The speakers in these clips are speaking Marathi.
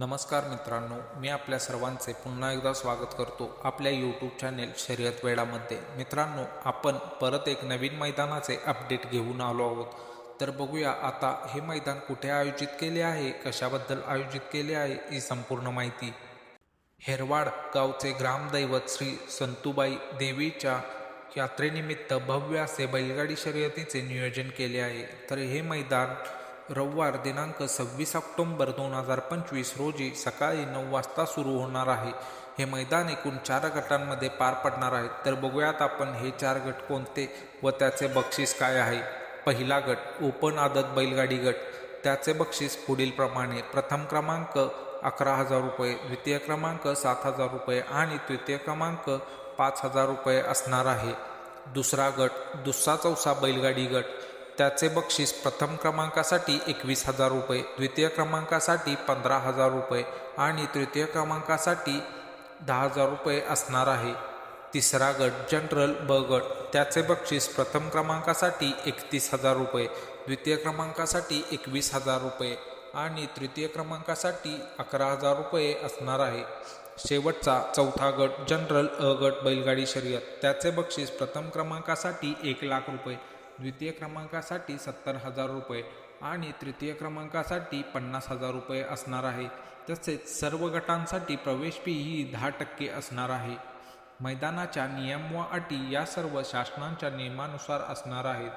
नमस्कार मित्रांनो मी आपल्या सर्वांचे पुन्हा एकदा स्वागत करतो आपल्या यूट्यूब चॅनेल शर्यत वेळामध्ये. मित्रांनो आपण परत एक नवीन मैदानाचे अपडेट घेऊन आलो आहोत. तर बघूया आता हे मैदान कुठे आयोजित केले आहे कशाबद्दल आयोजित केले आहे ही संपूर्ण माहिती. हेरवाड गावचे ग्रामदैवत श्री संतुबाई देवीच्या यात्रेनिमित्त भव्य असे बैलगाडी शर्यतीचे नियोजन केले आहे. तर हे मैदान रविवार दिनांक सव्वीस ऑक्टोंबर दोन हजार पंचवीस रोजी सकाळी नऊ वाजता सुरू होणार आहे. हे मैदान एकूण चार गटांमध्ये पार पडणार आहे. तर बघूयात आपण हे चार गट कोणते व त्याचे बक्षीस काय आहे. पहिला गट ओपन आदत बैलगाडी गट. त्याचे बक्षीस पुढीलप्रमाणे प्रथम क्रमांक अकरा हजार रुपये द्वितीय क्रमांक सात हजार रुपये आणि तृतीय क्रमांक पाच हजार रुपये असणार आहे. दुसरा गट दुसरा चौसा बैलगाडी गट. त्याचे बक्षीस प्रथम क्रमांकासाठी एकवीस हजार रुपये द्वितीय क्रमांकासाठी पंधरा हजार रुपये आणि तृतीय क्रमांकासाठी दहा हजार रुपये असणार आहे. तिसरा गट जनरल ब गट त्याचे बक्षीस प्रथम क्रमांकासाठी एकतीस हजार रुपये द्वितीय क्रमांकासाठी एकवीस हजार रुपये आणि तृतीय क्रमांकासाठी अकरा हजार रुपये असणार आहे. शेवटचा चौथा गट जनरल अ गट बैलगाडी शर्यत त्याचे बक्षीस प्रथम क्रमांकासाठी एक लाख रुपये द्वितीय क्रमांकासाठी सत्तर हजार रुपये आणि तृतीय क्रमांकासाठी पन्नास हजार रुपये असणार आहे. तसेच सर्व गटांसाठी प्रवेश फी ही दहा टक्के असणार आहे. मैदानाच्या नियम व अटी या सर्व शासनांच्या नियमानुसार असणार आहेत.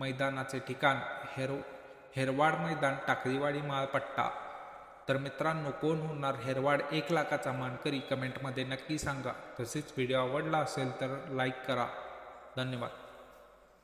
मैदानाचे ठिकाण हेरो हेरवाड मैदान टाकळीवाडी माळपट्टा. तर मित्रांनो कोण होणार हेरवाड एक लाखाचा मानकरी कमेंटमध्ये नक्की सांगा. तसेच व्हिडिओ आवडला असेल तर लाईक करा. धन्यवाद.